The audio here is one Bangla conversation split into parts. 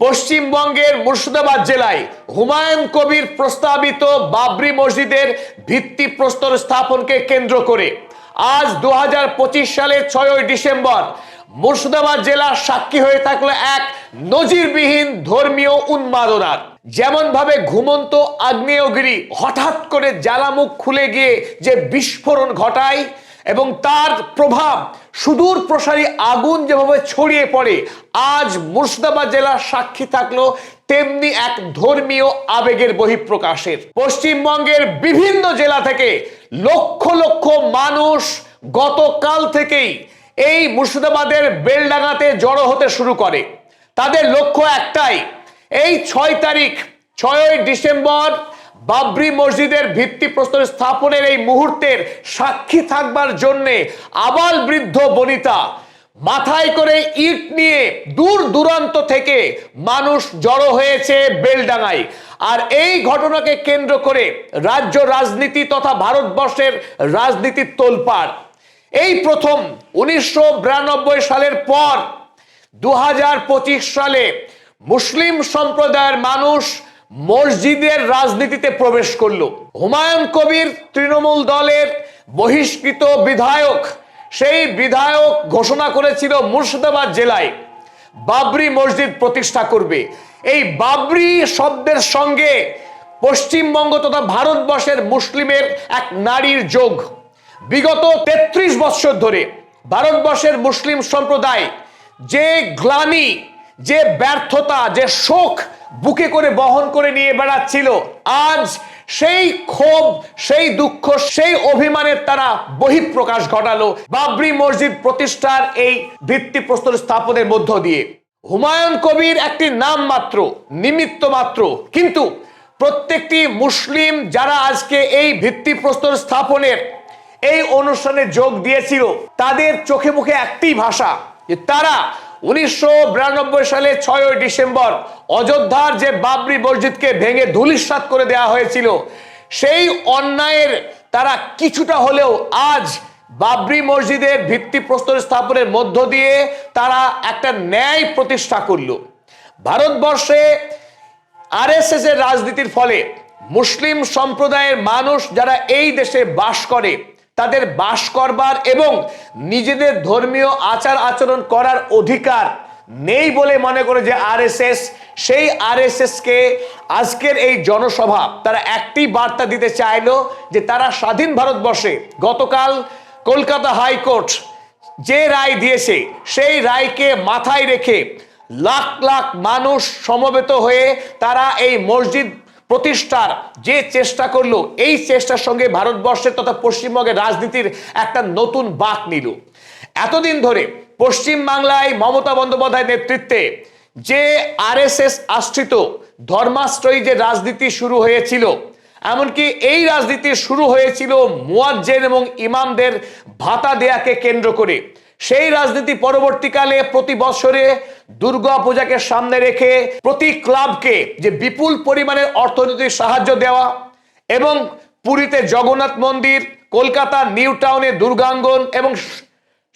পশ্চিমবঙ্গের মুর্শিদাবাদ জেলায় হুমায়ুন কবির প্রস্তাবিত বাবরি মসজিদের ভিত্তিপ্রস্তর স্থাপনকে কেন্দ্র করে আজ দু সালের ছয়ই ডিসেম্বর মুর্শিদাবাদ জেলা সাক্ষী হয়ে থাকল এক নজিরবিহীন ধর্মীয় উন্মাদনার। যেমন ভাবে ঘুমন্ত আগ্নেয়গিরি হঠাৎ করে জ্বালামুখ খুলে গিয়ে যে বিস্ফোরণ ঘটায় এবং তার প্রভাব সুদূর প্রসারী আগুন যেভাবে ছড়িয়ে পড়ে, আজ মুর্শিদাবাদ জেলার সাক্ষী থাকল তেমনি এক ধর্মীয় আবেগের বহিঃপ্রকাশের। পশ্চিমবঙ্গের বিভিন্ন জেলা থেকে লক্ষ লক্ষ মানুষ গতকাল থেকেই এই মুর্শিদাবাদের বেলডাঙ্গাতে জড়ো হতে শুরু করে। তাদের লক্ষ্য একটাই, এই ছয় তারিখ, ছয়ই ডিসেম্বর বাবরি মসজিদের ভিত্তিপ্রস্তর স্থাপনের এই মুহূর্তের সাক্ষী থাকবার জন্যে আবাল বৃদ্ধ বনিতা মাথায় করে ইট নিয়ে দূর দূরান্ত থেকে মানুষ জড়ো হয়েছে বেলডাঙায় আর এই ঘটনাকে কেন্দ্র করে রাজ্য রাজনীতি তথা ভারতবর্ষের রাজনীতির তোলপাড়। এই প্রথম উনিশশো বিরানব্বই সালের পর দু হাজার পঁচিশ সালে মুসলিম সম্প্রদায়ের মানুষ মসজিদের রাজনীতিতে প্রবেশ করল। হুমায়ুন কবির তৃণমূল দলের বহিষ্কৃত বিধায়ক, সেই বিধায়ক ঘোষণা করেছিল মুর্শিদাবাদ জেলায় বাবরি মসজিদ প্রতিষ্ঠা করবে। এই বাবরি শব্দের সঙ্গে পশ্চিমবঙ্গ তথা ভারতবর্ষের মুসলিমের এক নারীর যোগ। বিগত ৩৩ বৎসর ধরে ভারতবর্ষের মুসলিম সম্প্রদায় যে গ্লানি যে ব্যর্থতা, যে শোক বুকে করে বহন করে নিয়ে বেড়াচ্ছিল, আজ সেই ক্ষোভ, সেই দুঃখ, সেই অভিমানের তারা বহিঃপ্রকাশ ঘটালো বাবরি মসজিদ প্রতিষ্ঠার এই ভিত্তিপ্রস্তর স্থাপনের মধ্য দিয়ে। হুমায়ুন কবির একটি নাম মাত্র, নিমিত্ত মাত্র। কিন্তু প্রত্যেকটি মুসলিম যারা আজকে এই ভিত্তিপ্রস্তর স্থাপনের এই অনুষ্ঠানে যোগ দিয়েছিল, তাদের চোখে মুখে একটি ভাষা যে তারা উনিশশো সালে ছয়ই ডিসেম্বর অযোধ্যার যে বাবরি মসজিদকে ভেঙে ধুলিস্বাত করে দেওয়া হয়েছিল, সেই অন্যায়ের তারা কিছুটা হলেও আজ বাবরি মসজিদের ভিত্তিপ্রস্তর স্থাপনের মধ্য দিয়ে তারা একটা ন্যায় প্রতিষ্ঠা করল। ভারতবর্ষে আরএসএস রাজনীতির ফলে মুসলিম সম্প্রদায়ের মানুষ যারা এই দেশে বাস করে তাদের বাস করবার এবং নিজেদের ধর্মীয় আচার আচরণ করার অধিকার নেই বলে মনে করে যে আরএসএস, সেই আরএসএস কে আজকের এই জনসভা তারা একটি বার্তা দিতে চাইলো যে তারা স্বাধীন ভারতবর্ষে গতকাল কলকাতা হাইকোর্ট যে রায় দিয়েছে, সেই রায়কে মাথায় রেখে লাখ লাখ মানুষ সমবেত হয়ে তারা এই মসজিদ প্রতিষ্ঠার যে চেষ্টা করল, এই চেষ্টার সঙ্গে ভারতবর্ষের তথা পশ্চিমবঙ্গের রাজনীতির একটা নতুন বাক নিল। এতদিন ধরে পশ্চিম বাংলায় মমতা বন্দ্যোপাধ্যায়ের নেতৃত্বে যে আরএসএস আশ্রিত ধর্মাশ্রয়ী যে রাজনীতি শুরু হয়েছিল, এমনকি এই রাজনীতি শুরু হয়েছিল মুয়াজ্জেন এবং ইমামদের ভাতা দেয়াকে কেন্দ্র করে সেই রাজনীতি পরবর্তীকালে প্রতি বছরে দুর্গা পূজাকে সামনে রেখে প্রতি ক্লাবকে যে বিপুল পরিমাণের অর্থনৈতিক সাহায্য দেওয়া এবং পুরীতে জগন্নাথ মন্দির, কলকাতা, নিউ টাউনে দুর্গাঙ্গন এবং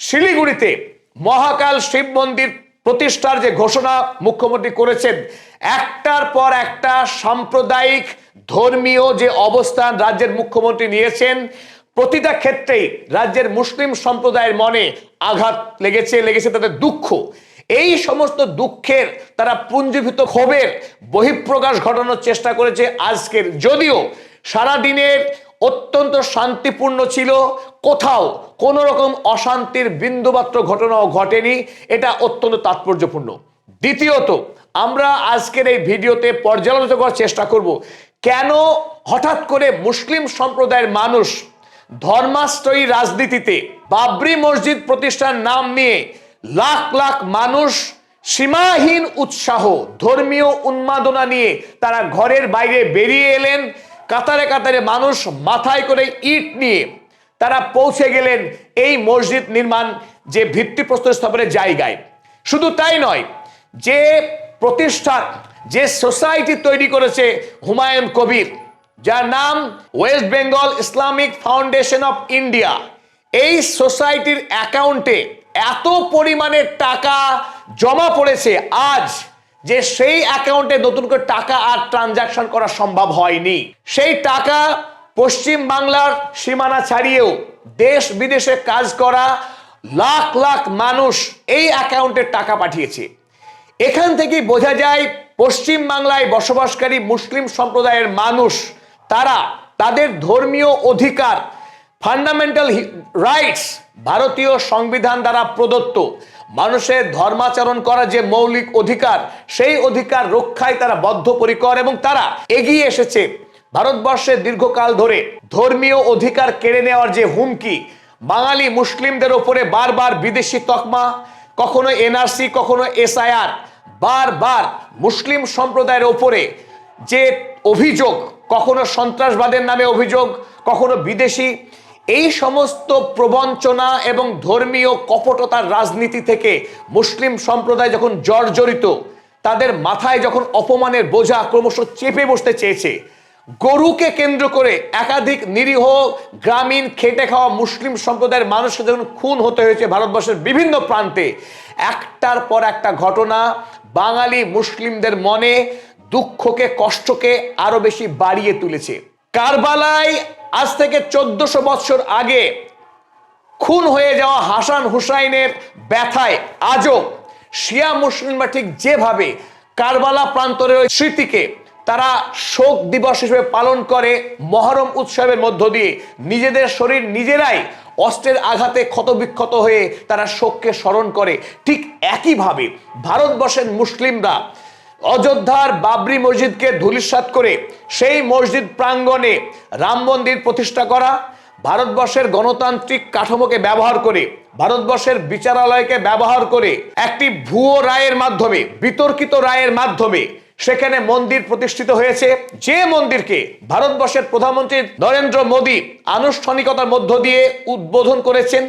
শিলিগুড়িতে মহাকাল শিব মন্দির প্রতিষ্ঠার যে ঘোষণা মুখ্যমন্ত্রী করেছেন, একটার পর একটা সাম্প্রদায়িক ধর্মীয় যে অবস্থান রাজ্যের মুখ্যমন্ত্রী নিয়েছেন প্রতিটা ক্ষেত্রেই রাজ্যের মুসলিম সম্প্রদায়ের মনে আঘাত লেগেছে লেগেছে তাদের দুঃখ। এই সমস্ত দুঃখের তারা পুঞ্জীভূত ক্ষোভের বহিঃপ্রকাশ ঘটানোর চেষ্টা করেছে আজকের। যদিও সারা দিনের অত্যন্ত শান্তিপূর্ণ ছিল, কোথাও কোনো রকম অশান্তির বিন্দুমাত্র ঘটনাও ঘটেনি, এটা অত্যন্ত তাৎপর্যপূর্ণ। দ্বিতীয়ত, আমরা আজকের এই ভিডিওতে পর্যালোচনা করার চেষ্টা করব, কেন হঠাৎ করে মুসলিম সম্প্রদায়ের মানুষ ধর্মাশ্রয়ী রাজনীতিতে বাবরি মসজিদ প্রতিষ্ঠার নাম নিয়ে লাখ লাখ মানুষ সীমাহীন উৎসাহ, ধর্মীয় উন্মাদনা নিয়ে তারা ঘরের বাইরে বেরিয়ে এলেন। কাতারে কাতারে মানুষ মাথায় করে ইট নিয়ে তারা পৌঁছে গেলেন এই মসজিদ নির্মাণ যে ভিত্তিপ্রস্তর স্থাপনের জায়গায়। শুধু তাই নয়, যে প্রতিষ্ঠান, যে সোসাইটি তৈরি করেছে হুমায়ুন কবির যার নাম West Bengal Islamic foundation of India. এই সোসাইটির অ্যাকাউন্টে এত পরিমাণের টাকা জমা পড়েছে আজ যে সেই অ্যাকাউন্টে নতুন করে টাকা আর ট্রানজাকশন করা সম্ভব হয়নি। সেই টাকা পশ্চিম বাংলার সীমানা ছাড়িয়েও দেশ বিদেশে কাজ করা লাখ লাখ মানুষ এই অ্যাকাউন্টে টাকা পাঠিয়েছে। এখান থেকেই বোঝা যায় পশ্চিম বাংলায় বসবাসকারী মুসলিম সম্প্রদায়ের মানুষ তারা তাদের ধর্মীয় অধিকার ফান্ডামেন্টাল রাইটস ভারতীয় সংবিধান দ্বারা প্রদত্ত। মানুষের ধর্মাচরণ করার যে মৌলিক অধিকার, সেই অধিকার রক্ষায় তারা বদ্ধপরিকর এবং তারা এগিয়ে এসেছে। ভারতবর্ষে দীর্ঘকাল ধরে ধর্মীয় অধিকার কেড়ে নেওয়ার যে হুমকি, বাঙালি মুসলিমদের ওপরে বারবার বিদেশি তকমা, কখনো এনআরসি, কখনো এসআইআর, বারবার মুসলিম সম্প্রদায়ের ওপরে যে অভিযোগ কখনো সন্ত্রাসবাদের নামে অভিযোগ, কখনো বিদেশি। এই সমস্ত প্রবঞ্চনা এবং ধর্মীয় কপটতার রাজনীতি থেকে মুসলিম সম্প্রদায় যখন জর্জরিত, তাদের মাথায় যখন অপমানের বোঝা ক্রমশ চেপে বসতে চেয়েছে, গরুকে কেন্দ্র করে একাধিক নিরীহ গ্রামীণ খেটে খাওয়া মুসলিম সম্প্রদায়ের মানুষকে যখন খুন হতে হয়েছে ভারতবর্ষের বিভিন্ন প্রান্তে, একটার পর একটা ঘটনা, বাঙালি মুসলিমদের মনে দুঃখকে, কষ্টকে আরও বেশি বাড়িয়ে তুলেছে। কারবালায় আজ থেকে চোদ্দশো বৎসর আগে খুন হয়ে যাওয়া হাসান হুসাইনের ব্যথায় আজও শিয়া মুসলিমরা ঠিক যেভাবে কারবালা প্রান্তরের ওই স্মৃতিকে তারা শোক দিবস হিসেবে পালন করে, মহরম উৎসবের মধ্য দিয়ে নিজেদের শরীর নিজেরাই অস্ত্রের আঘাতে ক্ষতবিক্ষত হয়ে তারা শোককে স্মরণ করে। ঠিক একইভাবে ভারতবর্ষের মুসলিমরা অযোধ্যার বাবরি মসজিদকে ধূলিসাৎ করে সেই মসজিদ প্রাঙ্গণে রাম মন্দির প্রতিষ্ঠা করা, ভারতবর্ষের গণতান্ত্রিক কাঠামোকে ব্যবহার করে, ভারতবর্ষের বিচারালয়কে ব্যবহার করে একটি ভুয়ো রায়ের মাধ্যমে, বিতর্কিত রায়ের মাধ্যমে সেখানে মন্দির প্রতিষ্ঠিত হয়েছে। যে মন্দিরকে ভারতবর্ষের প্রধানমন্ত্রী নরেন্দ্র মোদী আনুষ্ঠানিকতার মধ্য দিয়ে উদ্বোধন করেছেন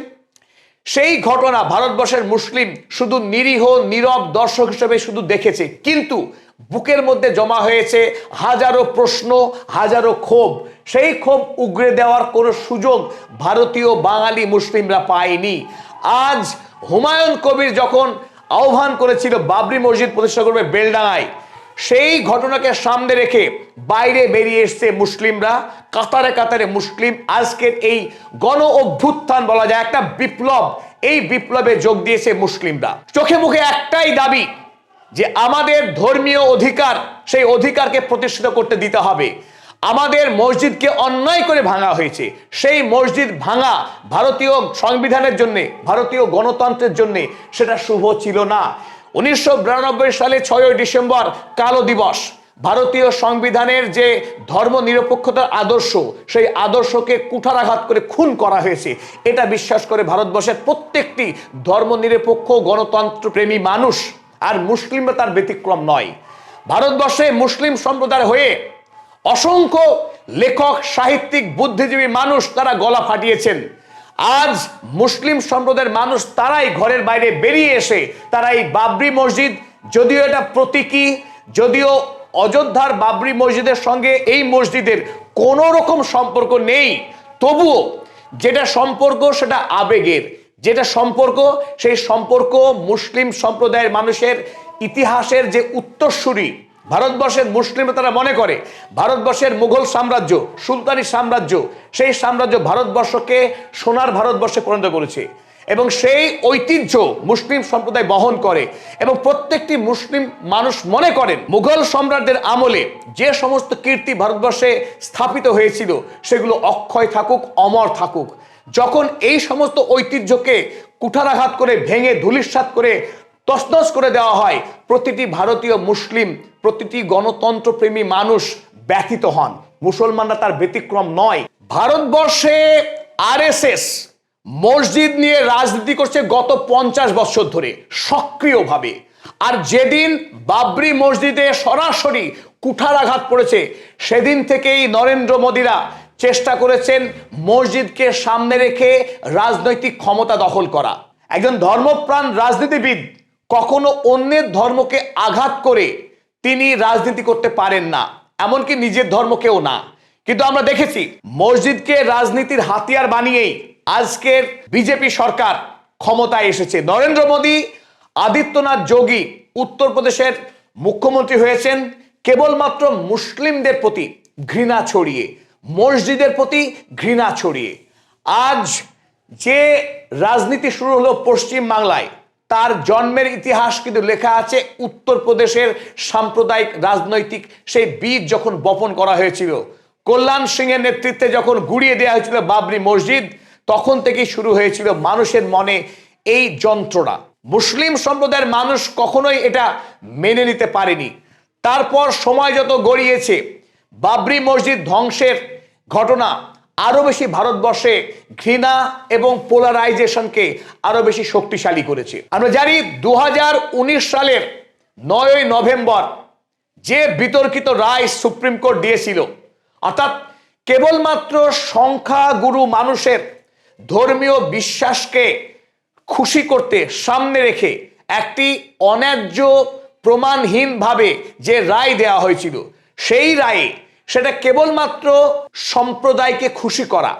সেই ঘটনা ভারতবর্ষের মুসলিম শুধু নিরীহ, নীরব দর্শক হিসেবে শুধু দেখেছে, কিন্তু বুকের মধ্যে জমা হয়েছে হাজারো প্রশ্ন, হাজারো ক্ষোভ। সেই ক্ষোভ উগরে দেওয়ার কোনো সুযোগ ভারতীয় বাঙালি মুসলিমরা পায়নি। আজ হুমায়ুন কবির যখন আহ্বান করেছিল বাবরি মসজিদ প্রতিষ্ঠা করবে বেলডাঙায় সেই ঘটনাকে সামনে রেখে বাইরে বেরিয়ে এসছে মুসলিমরা। কাতারে কাতারে মুসলিম। আজকের এই গণ অভ্যুত্থান বলা যায়, একটা বিপ্লব। এই বিপ্লবে যোগ দিয়েছে মুসলিমরা। চোখে মুখে একটাই দাবি যে আমাদের ধর্মীয় অধিকার, সেই অধিকারকে প্রতিষ্ঠিত করতে দিতে হবে। আমাদের মসজিদকে অন্যায় করে ভাঙা হয়েছে। সেই মসজিদ ভাঙা ভারতীয় সংবিধানের জন্য, ভারতীয় গণতন্ত্রের জন্য সেটা শুভ ছিল না। উনিশশো বিরানব্বই সালে ছয়ই ডিসেম্বর কালো দিবস। ভারতীয় সংবিধানের যে ধর্ম নিরপেক্ষতার আদর্শ, সেই আদর্শকে কুঠারাঘাত করে খুন করা হয়েছে। এটা বিশ্বাস করে ভারতবর্ষের প্রত্যেকটি ধর্ম নিরপেক্ষ গণতন্ত্র প্রেমী মানুষ, আর মুসলিমরা তার ব্যতিক্রম নয়। ভারতবর্ষে মুসলিম সম্প্রদায় হয়ে অসংখ্য লেখক, সাহিত্যিক, বুদ্ধিজীবী মানুষ তারা গলা ফাটিয়েছেন। আজ মুসলিম সম্প্রদায়ের মানুষ তারাই ঘরের বাইরে বেরিয়ে এসে তারা এই বাবরি মসজিদ, যদিও এটা প্রতীকী, যদিও অযোধ্যার বাবরি মসজিদের সঙ্গে এই মসজিদের কোনো রকম সম্পর্ক নেই। তবুও যেটা সম্পর্ক সেটা আবেগের, যেটা সম্পর্ক সেই সম্পর্ক মুসলিম সম্প্রদায়ের মানুষের ইতিহাসের যে উত্তরসূরি ভারতবর্ষের মুসলিমরা তারা মনে করে, ভারতবর্ষের মুঘল সাম্রাজ্য, সুলতানি সাম্রাজ্য, সেই সাম্রাজ্য ভারতবর্ষকে সোনার ভারতবর্ষে পরিণত করেছে এবং সেই ঐতিহ্য মুসলিম সম্প্রদায় বহন করে এবং প্রত্যেকটি মুসলিম মানুষ মনে করেন, মুঘল সম্রাটদের আমলে যে সমস্ত কীর্তি ভারতবর্ষে স্থাপিত হয়েছিল, সেগুলো অক্ষয় থাকুক, অমর থাকুক। যখন এই সমস্ত ঐতিহ্যকে কুঠারাঘাত করে ভেঙে ধুলিস্বাত করে তসনস করে দেওয়া হয়, প্রতিটি ভারতীয় মুসলিম প্রতিটি গণতন্ত্রপ্রেমী মানুষ ব্যথিত হন। মুসলমানরা তার ব্যতিক্রম নয়। ভারতবর্ষে আরএসএস মসজিদ নিয়ে রাজনীতি করছে গত পঞ্চাশ বছর ধরে, সক্রিয়ভাবে। আর যেদিন বাবরি মসজিদে সরাসরি কুঠারাঘাত পড়েছে, সেদিন থেকেই নরেন্দ্র মোদীরা চেষ্টা করেছেন মসজিদকে সামনে রেখে রাজনৈতিক ক্ষমতা দখল করা। একজন ধর্মপ্রাণ রাজনীতিবিদ কখনো অন্যের ধর্মকে আঘাত করে তিনি রাজনীতি করতে পারেন না, এমনকি নিজের ধর্মকেও না। কিন্তু আমরা দেখেছি, মসজিদকে রাজনীতির হাতিয়ার বানিয়েই আজকের বিজেপি সরকার ক্ষমতায় এসেছে। নরেন্দ্র মোদী, আদিত্যনাথ যোগী উত্তরপ্রদেশের মুখ্যমন্ত্রী হয়েছেন, কেবলমাত্র মুসলিমদের প্রতি ঘৃণা ছড়িয়ে, মসজিদের প্রতি ঘৃণা ছড়িয়ে। আজ যে রাজনীতি শুরু হলো পশ্চিম বাংলায় তার জন্মের ইতিহাস কিন্তু লেখা আছে উত্তরপ্রদেশের সাম্প্রদায়িক রাজনৈতিক সেই বীজ যখন বপন করা হয়েছিল। কল্যাণ সিং এর নেতৃত্বে যখন গুড়িয়ে দেওয়া হয়েছিল বাবরি মসজিদ, তখন থেকেই শুরু হয়েছিল মানুষের মনে এই যন্ত্রণা। মুসলিম সম্প্রদায়ের মানুষ কখনোই এটা মেনে নিতে পারেনি। তারপর সময় যত গড়িয়েছে, বাবরি মসজিদ ধ্বংসের ঘটনা আরও বেশি ভারতবর্ষে ঘৃণা এবং পোলারাইজেশনকে আরও বেশি শক্তিশালী করেছে। আমরা জানি দু হাজার উনিশ সালের নয়ই নভেম্বর যে বিতর্কিত রায় সুপ্রিম কোর্ট দিয়েছিল, অর্থাৎ কেবলমাত্র সংখ্যাগুরু মানুষের ধর্মীয় বিশ্বাসকে খুশি করতে সামনে রেখে একটি অন্যায্য প্রমাণহীনভাবে যে রায় দেওয়া হয়েছিল, সেই রায়ে সেটা কেবলমাত্র সম্প্রদায়কে খুশি করা।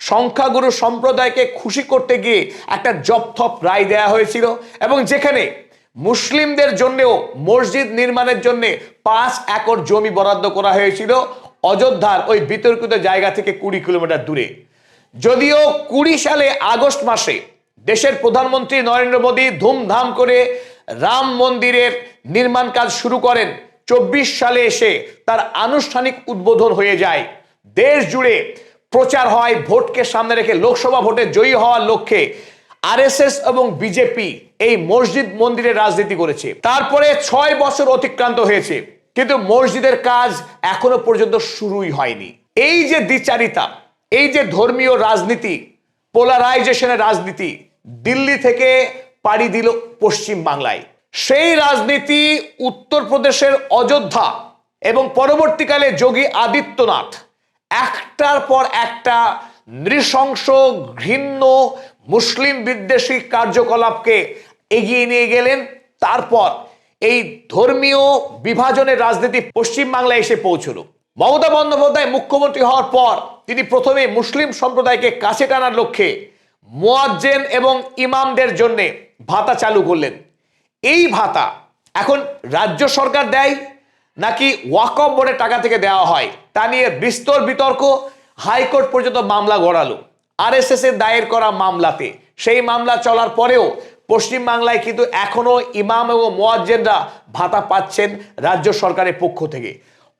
সংখ্যাগুরু সম্প্রদায়কে খুশি করতে গিয়ে একটা জপথপ রায় দেওয়া হয়েছিল এবং যেখানে মুসলিমদের জন্যেও মসজিদ নির্মাণের জন্য পাঁচ একর জমি বরাদ্দ করা হয়েছিল। অযোধ্যার ওই বিতর্কিত জায়গা থেকে কুড়ি কিলোমিটার দূরে। যদিও কুড়ি সালে আগস্ট মাসে দেশের প্রধানমন্ত্রী নরেন্দ্র মোদী ধুমধাম করে রাম মন্দিরের নির্মাণ কাজ শুরু করেন। চব্বিশ সালে এসে তার আনুষ্ঠানিক উদ্বোধন হয়ে যায়। দেশ জুড়ে প্রচার হয়, ভোটকে সামনে রেখে লোকসভা ভোটে জয়ী হওয়ার লক্ষ্যে আরএসএস এবং বিজেপি এই মসজিদ মন্দিরের রাজনীতি করেছে। তারপরে ছয় বছর অতিক্রান্ত হয়েছে, কিন্তু মসজিদের কাজ এখনও পর্যন্ত শুরুই হয়নি। এই যে দ্বিচারিতা, এই যে ধর্মীয় রাজনীতি পোলারাইজেশনের রাজনীতি, দিল্লি থেকে পাড়ি দিল পশ্চিম বাংলায় সেই রাজনীতি উত্তরপ্রদেশের অযোধ্যা এবং পরবর্তীকালে যোগী আদিত্যনাথ। একটার পর একটা নৃশংস, ঘৃণ্য মুসলিম বিদ্বেষী কার্যকলাপকে এগিয়ে নিয়ে গেলেন। তারপর এই ধর্মীয় বিভাজনের রাজনীতি পশ্চিম বাংলায় এসে পৌঁছলো। মমতা বন্দ্যোপাধ্যায় মুখ্যমন্ত্রী হওয়ার পর তিনি প্রথমে মুসলিম সম্প্রদায়কে কাছে টানার লক্ষ্যে মোয়াজ্জেন এবং ইমামদের জন্যে ভাতা চালু করলেন। এই ভাতা এখন রাজ্য সরকার দেয় নাকি ওয়াকফ বোর্ডের টাকা থেকে দেওয়া হয়? তা নিয়ে বিস্তর বিতর্ক, হাইকোর্ট পর্যন্ত মামলা গড়ালো। আরএসএস এর দায়ের করা মামলাতে। সেই মামলা চলার পরেও পশ্চিম বাংলায় কিন্তু এখনও ইমাম এবং মোয়াজ্জেনরা ভাতা পাচ্ছেন রাজ্য সরকারের পক্ষ থেকে।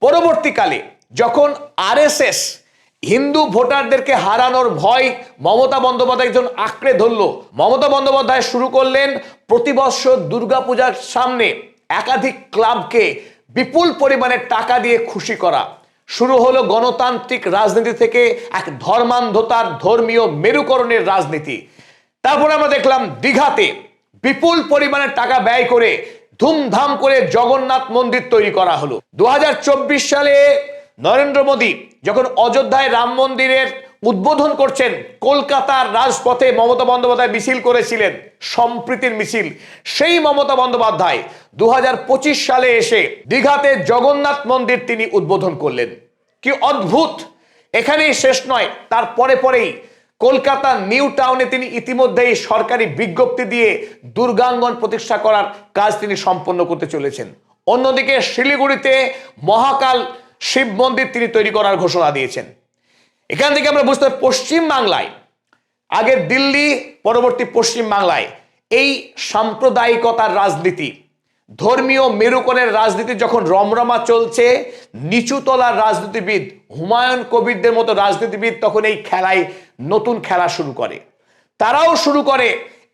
পরবর্তীকালে যখন আরএসএস হিন্দু ভোটারদেরকে হারানোর ভয় মমতা বন্দ্যোপাধ্যায় একজন আঁকড়ে ধরল, মমতা বন্দ্যোপাধ্যায় শুরু করলেন প্রতি বছর দুর্গাপূজার সামনে একাধিক ক্লাবকে বিপুল পরিমাণে টাকা দিয়ে খুশি করা। শুরু হলো গণতান্ত্রিক রাজনীতি থেকে এক ধর্মান্ধতার ধর্মীয় মেরুকরণের রাজনীতি। তারপরে আমরা দেখলাম দীঘাতে বিপুল পরিমাণে টাকা ব্যয় করে ধুমধাম করে জগন্নাথ মন্দির তৈরি করা হলো। দু হাজার চব্বিশ সালে নরেন্দ্র মোদী যখন অযোধ্যায় রাম মন্দিরের উদ্বোধন করছেন কলকাতার রাজপথে মমতা বন্দ্যোপাধ্যায় মিছিল করেছিলেন, সম্প্রীতির মিছিল। সেই মমতা বন্দ্যোপাধ্যায় দু হাজার পঁচিশ সালে এসে দীঘাতে জগন্নাথ মন্দির তিনি উদ্বোধন করলেন। কি অদ্ভুত! এখানেই শেষ নয়, তার পরে পরেই কলকাতা নিউ টাউনে তিনি ইতিমধ্যেই সরকারি বিজ্ঞপ্তি দিয়ে দুর্গাঙ্গন প্রতিষ্ঠা করার কাজ তিনি সম্পন্ন করতে চলেছেন। অন্যদিকে শিলিগুড়িতে মহাকাল শিব মন্দির তিনি তৈরি করার ঘোষণা দিয়েছেন। এখান থেকে আমরা বুঝতে পশ্চিম বাংলায়, আগে দিল্লি, পরবর্তী পশ্চিম বাংলায়, এই সাম্প্রদায়িকতার রাজনীতি, ধর্মীয় মেরুকরণের রাজনীতি যখন রমরমা চলছে, নিচুতলার রাজনীতিবিদ, হুমায়ুন কবিরদের মতো রাজনীতিবিদ তখন এই খেলায় নতুন খেলা শুরু করে। তারাও শুরু করে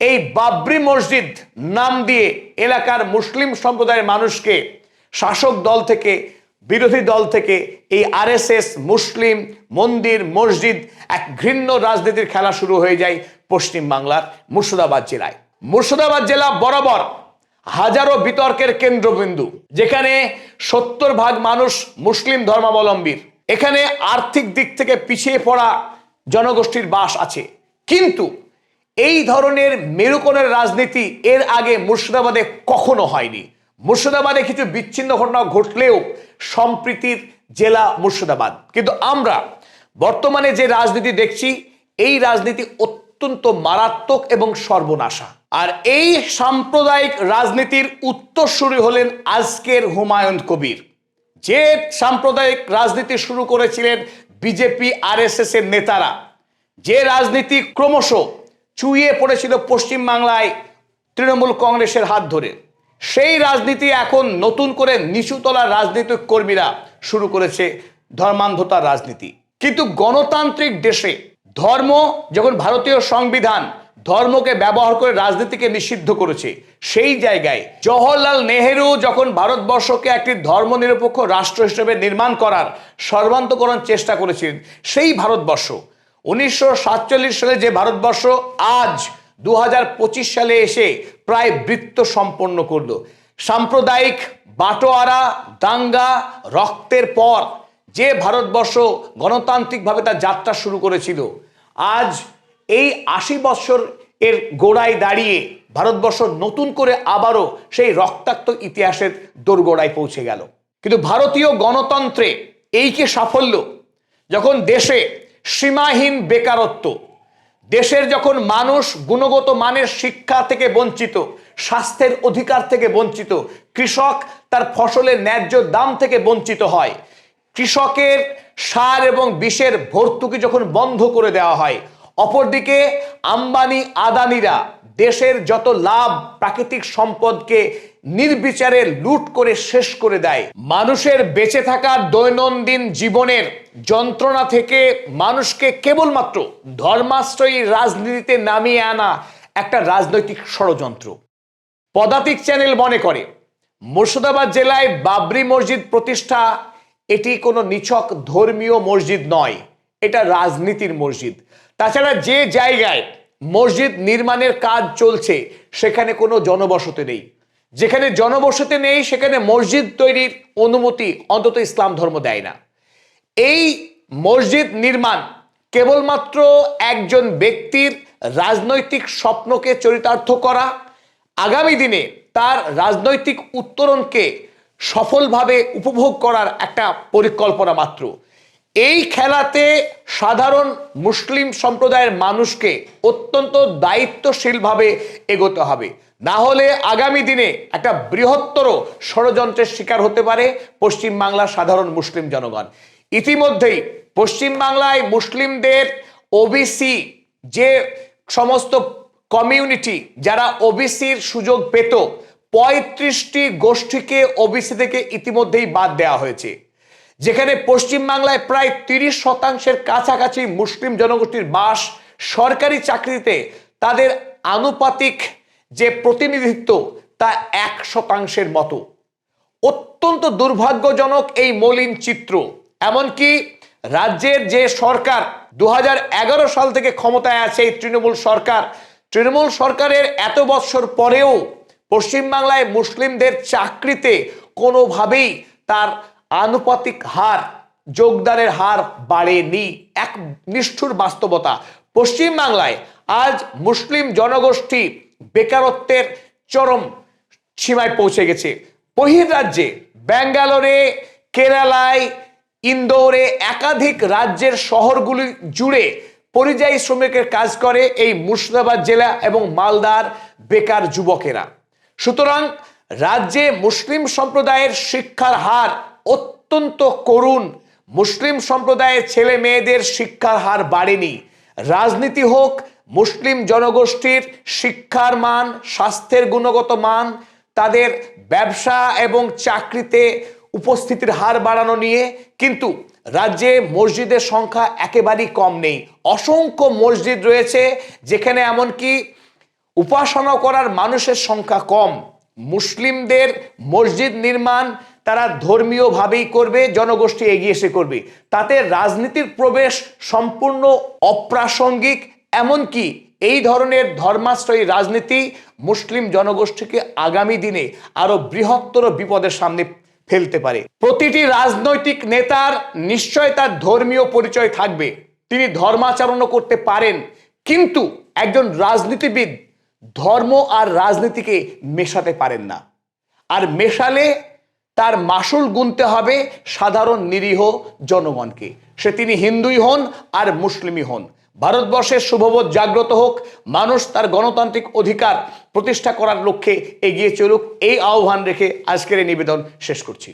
এই বাবরি মসজিদ নাম দিয়ে এলাকার মুসলিম সম্প্রদায়ের মানুষকে শাসক দল থেকে বিরোধী দল থেকে এই আরএসএস, মুসলিম, মন্দির, মসজিদ, এক ঘৃণ্য রাজনীতির খেলা শুরু হয়ে যায় পশ্চিম বাংলার মুর্শিদাবাদ জেলায়। মুর্শিদাবাদ জেলা বরাবর হাজারো বিতর্কের কেন্দ্রবিন্দু, যেখানে সত্তর ভাগ মানুষ মুসলিম ধর্মাবলম্বীর। এখানে আর্থিক দিক থেকে পিছিয়ে পড়া জনগোষ্ঠীর বাস আছে। কিন্তু এই ধরনের মেরুকরণের রাজনীতি এর আগে মুর্শিদাবাদে কখনো হয়নি। মুর্শিদাবাদে কিছু বিচ্ছিন্ন ঘটনা ঘটলেও সম্প্রীতির জেলা মুর্শিদাবাদ। কিন্তু আমরা বর্তমানে যে রাজনীতি দেখছি, এই রাজনীতি অত্যন্ত মারাত্মক এবং সর্বনাশা। আর এই সাম্প্রদায়িক রাজনীতির উত্তরসূরি হলেন আজকের হুমায়ুন কবির। যে সাম্প্রদায়িক রাজনীতি শুরু করেছিলেন বিজেপি, আরএসএস এর নেতারা, যে রাজনীতি ক্রমশ চুইয়ে পড়েছিল পশ্চিমবাংলায় তৃণমূল কংগ্রেসের হাত ধরে। সেই রাজনীতি এখন নতুন করে নিচুতলার রাজনৈতিক কর্মীরা শুরু করেছে ধর্মান্ধতার রাজনীতি। কিন্তু গণতান্ত্রিক দেশে ধর্ম যখন ভারতীয় সংবিধান ধর্মকে ব্যবহার করে রাজনীতিকে নিষিদ্ধ করেছে, সেই জায়গায় জওহরলাল নেহেরু যখন ভারতবর্ষকে একটি ধর্মনিরপেক্ষ রাষ্ট্র হিসেবে নির্মাণ করার সর্বান্তকরণ চেষ্টা করেছিলেন, সেই ভারতবর্ষ, উনিশশো সাতচল্লিশ সালে যে ভারতবর্ষ, আজ দু হাজার পঁচিশ সালে এসে প্রায় বৃত্ত সম্পন্ন করল। সাম্প্রদায়িক বাটোয়ারা, দাঙ্গা, রক্তের পর যে ভারতবর্ষ গণতান্ত্রিকভাবে তার যাত্রা শুরু করেছিল, আজ এই আশি বৎসর এর গোড়ায় দাঁড়িয়ে ভারতবর্ষ নতুন করে আবারও সেই রক্তাক্ত ইতিহাসের দোরগোড়ায় পৌঁছে গেল। কিন্তু ভারতীয় গণতন্ত্রে এই কি সাফল্য? যখন দেশে সীমাহীন বেকারত্ব দেশের যখন মানুষ গুণগত মানের শিক্ষা থেকে বঞ্চিত, স্বাস্থ্যের অধিকার থেকে বঞ্চিত, কৃষক তার ফসলের ন্যায্য দাম থেকে বঞ্চিত হয়, কৃষকের সার এবং বিষের ভর্তুকি যখন বন্ধ করে দেওয়া হয়, অপরদিকে আম্বানি আদানিরা দেশের যত লাভ প্রাকৃতিক সম্পদকে নির্বিচারে লুট করে শেষ করে দেয়, মানুষের বেঁচে থাকার দৈনন্দিন জীবনের যন্ত্রণা থেকে মানুষকে কেবলমাত্র ধর্মাশ্রয়ী রাজনীতিতে নামিয়ে আনা একটা রাজনৈতিক ষড়যন্ত্র। পদাতিক চ্যানেল মনে করে, মুর্শিদাবাদ জেলায় বাবরি মসজিদ প্রতিষ্ঠা, এটি কোনো নিছক ধর্মীয় মসজিদ নয়, এটা রাজনীতির মসজিদ। তাছাড়া যে জায়গায় মসজিদ নির্মাণের কাজ চলছে, সেখানে কোনো জনবসতি নেই। যেখানে জনবসতি নেই, সেখানে মসজিদ তৈরির অনুমতি অন্তত ইসলাম ধর্ম দেয় না। এই মসজিদ নির্মাণ কেবলমাত্র একজন ব্যক্তির রাজনৈতিক স্বপ্নকে চরিতার্থ করা, আগামী দিনে তার রাজনৈতিক উত্তরণকে সফলভাবে উপভোগ করার একটা পরিকল্পনা মাত্র। এই খেলাতে সাধারণ মুসলিম সম্প্রদায়ের মানুষকে অত্যন্ত দায়িত্বশীলভাবে এগোতে হবে। না হলে আগামী দিনে একটা বৃহত্তর ষড়যন্ত্রের শিকার হতে পারে পশ্চিমবাংলার সাধারণ মুসলিম জনগণ। ইতিমধ্যেই পশ্চিমবাংলায় মুসলিমদের ওবিসি যে সমস্ত কমিউনিটি যারা ওবিসির সুযোগ পেত, পঁয়ত্রিশটি গোষ্ঠীকে ওবিসি থেকে ইতিমধ্যেই বাদ দেওয়া হয়েছে। যেখানে পশ্চিমবাংলায় প্রায় তিরিশ শতাংশের কাছাকাছি মুসলিম জনগোষ্ঠীর বাস সরকারি চাকরিতে তাদের আনুপাতিক যে প্রতিনিধিত্ব তা এক শতাংশের মতো। অত্যন্ত দুর্ভাগ্যজনক এই মলিন চিত্র। এমনকি রাজ্যের যে সরকার দু হাজার এগারো সাল থেকে ক্ষমতায় আছে এই তৃণমূল সরকার। তৃণমূল সরকারের এত বছর পরেও পশ্চিমবাংলায় মুসলিমদের চাকরিতে কোনোভাবেই তার আনুপাতিক হার, যোগদানের হার বাড়েনি। এক নিষ্ঠুর বাস্তবতা। পশ্চিমবাংলায় আজ মুসলিম জনগোষ্ঠী বেকারত্বের চরম সীমায় পৌঁছে গেছে। বহির্রাজ্যে ব্যাঙ্গালোরে, কেরালায়, ইন্দোরে একাধিক রাজ্যের শহরগুলি জুড়ে পরিযায়ী শ্রমিকের কাজ করে এই মুর্শিদাবাদ জেলা এবং মালদার বেকার যুবকেরা। সুতরাং রাজ্যে মুসলিম সম্প্রদায়ের শিক্ষার হার অত্যন্ত করুণ মুসলিম সম্প্রদায়ের ছেলে মেয়েদের শিক্ষার হার বাড়েনি। রাজনীতি হোক, মুসলিম জনগোষ্ঠীর শিক্ষার মান, স্বাস্থ্যের গুণগত মান, তাদের ব্যবসা এবং চাকরিতে উপস্থিতির হার বাড়ানো নিয়ে কিন্তু রাজ্যে মসজিদের সংখ্যা একেবারেই কম নেই। অসংখ্য মসজিদ রয়েছে যেখানে এমনকি উপাসনা করার মানুষের সংখ্যা কম। মুসলিমদের মসজিদ নির্মাণ তারা ধর্মীয়ভাবেই করবে, জনগোষ্ঠী এগিয়ে এসে করবে। তাতে রাজনীতির প্রবেশ সম্পূর্ণ অপ্রাসঙ্গিক, এমনকি এই ধরনের ধর্মাশ্রয়ী রাজনীতি মুসলিম জনগোষ্ঠীকে আগামী দিনে আরও বৃহত্তর বিপদের সামনে ফেলতে পারে। প্রতিটি রাজনৈতিক নেতার নিশ্চয় তার ধর্মীয় পরিচয় থাকবে। তিনি ধর্মাচরণও করতে পারেন, কিন্তু একজন রাজনীতিবিদ ধর্ম আর রাজনীতিকে মেশাতে পারেন না। আর মেশালে তার মাসুল গুনতে হবে সাধারণ নিরীহ জনগণকে। সে তিনি হিন্দুই হন আর মুসলিমই হন। ভারতবর্ষের শুভবোধ জাগ্রত হোক, মানুষ তার গণতান্ত্রিক অধিকার প্রতিষ্ঠা করার লক্ষ্যে এগিয়ে চলুক, এই আহ্বান রেখে আজকের এই নিবেদন শেষ করছি।